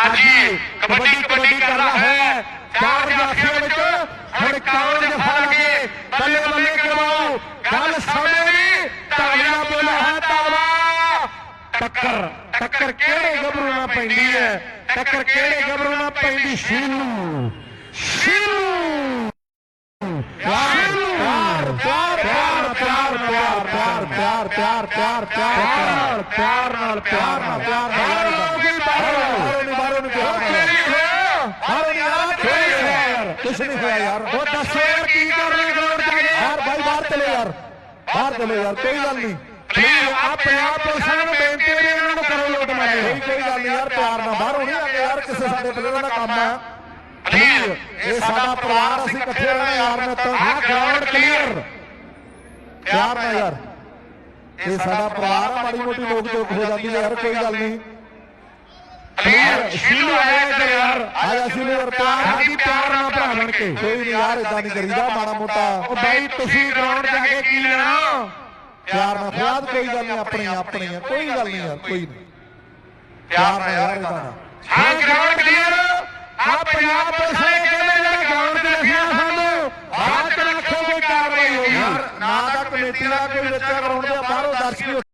ਹਾਂਜੀ ਕਬੱਡੀ ਕਬੱਡੀ ਕਰਦਾ ਹੈ ਚਾਰ ਜਾਫੀਆਂ ਵਿੱਚ ਹੁਣ ਕੌਣ ਜਫਾ ਲਗੇ ਬੱਲੇ ਬੱਲੇ ਕਰਵਾਓ ਗੱਲ ਸਮੇਂ ਦੀ ਤਾਲੀਆਂ ਬੋਲਾ ਹੈ ਤਾਲਾ ਟੱਕਰ ਟੱਕਰ ਕਿਹੜੇ ਗੱਭਰੂ ਨਾਲ ਪੈਂਦੀ ਹੈ ਟੱਕਰ ਕਿਹੜੇ ਗੱਭਰੂ ਨਾਲ ਪੈਂਦੀ ਸ਼ੀਨੂ ਸ਼ੀਨੂ ਪਿਆਰ ਪਿਆਰ ਪਿਆਰ ਪਿਆਰ ਪਿਆਰ ਪਿਆਰ ਪਿਆਰ ਪਿਆਰ ਪਿਆਰ ਪਿਆਰ ਪਿਆਰ ਨਾਲ ਪਿਆਰ ਨਾਲ ਪਿਆਰ ਨਾਲ ਬਾਹਰੋਂ ਨਹੀਂ ਬਾਹਰੋਂ ਨਹੀਂ ਬਾਹਰੋਂ ਨਹੀਂ ਯਾਰ ਕੁਛ ਨਹੀਂ ਹੋਇਆ ਯਾਰ। ਉਹ ਦੱਸੋ ਯਾਰ ਕੀ ਕਰ ਰਹੇ ਗਰਾਊਂਡ ਕੇ ਯਾਰ ਭਾਈ ਬਾਹਰ ਚਲੇ ਯਾਰ। ਬਾਹਰ ਚਲੇ ਯਾਰ ਕੋਈ ਗੱਲ ਨਹੀਂ। ਪਲੀਜ਼ ਆਪਣੇ ਆਪ ਪੁਲਿਸਾਂ ਨੂੰ ਬੇਨਤੀ ਹੈ ਇਹਨਾਂ ਨੂੰ ਕਰੋ ਲੋਟ ਮਾਰੇ। ਕੋਈ ਗੱਲ ਨਹੀਂ ਯਾਰ ਪਿਆਰ ਨਾਲ ਬਾਹਰੋਂ ਨਹੀਂ ਆਗੇ ਯਾਰ ਕਿਸੇ ਸਾਡੇ ਪਲੇਅਰਾਂ ਦਾ ਕੰਮ ਹੈ ਪਲੀਜ਼ ਇਹ ਸਾਡਾ ਪਰਿਵਾਰ ਅਸੀਂ ਇਕੱਠੇ ਰਹਿਣਾ ਯਾਰ ਮੈਂ ਤਾਂ ਆ ਗਰਾਊਂਡ ਕਲੀਅਰ ਪਿਆਰ ਨਾਲ ਯਾਰ। ਇਹ ਸਾਡਾ ਪਰਿਵਾਰ ਆ ਮਾੜੀ ਮੋਟੀ ਲੋਕ ਜੋਕ ਹੋ ਜਾਂਦੀ ਯਾਰ ਕੋਈ ਗੱਲ ਨਹੀਂ। ਸ਼ੀਲੂ ਆਇਆ ਇੱਧਰ ਯਾਰ। ਆਇਆ ਸ਼ੀਲੂ ਯਾਰ ਪਿਆਰ ਸਾਡੀ ਪਿਆਰ ਨਾਲ ਭਰਾ ਬਣ ਕੇ। ਕੋਈ ਨਹੀਂ ਯਾਰ ਇਦਾਂ ਨਹੀਂ ਕਰੀਦਾ ਮਾੜਾ ਮੋਟਾ। ਉਹ ਬਾਈ ਤੁਸੀਂ ਗਰਾਊਂਡ ਜਾ ਕੇ ਕੀ ਲੈਣਾ? ਪਿਆਰ ਨਾਲ ਫਰਿਆਦ ਕੋਈ ਗੱਲ ਨਹੀਂ ਆਪਣੀ ਆਪਣੀ ਆ ਕੋਈ ਗੱਲ ਨਹੀਂ ਯਾਰ ਕੋਈ ਨਹੀਂ। ਪਿਆਰ ਨਾਲ ਯਾਰ ਇਦਾਂ ਹਾਂ ਗਰਾਊਂਡ ਕਲੀਅਰ ਆ ਪੰਜਾਬ ਪੁਲਿਸ ਵਾਲੇ ਕਹਿੰਦੇ ਜਿਹੜਾ ਗਰਾਊਂਡ ਤੇ ਰੱਖਿਆ ਸਾਨੂੰ ਬਾਅਦ ਰੱਖੋ ਕੋਈ ਕਾਰਵਾਈ ਯਾਰ ਨਾ ਤਾਂ ਕਮੇਟੀ ਦਾ ਕੋਈ ਬੱਚਾ ਗਰਾਊਂਡ ਦੇ ਬਾਹਰੋਂ ਦਰਸ਼ਕ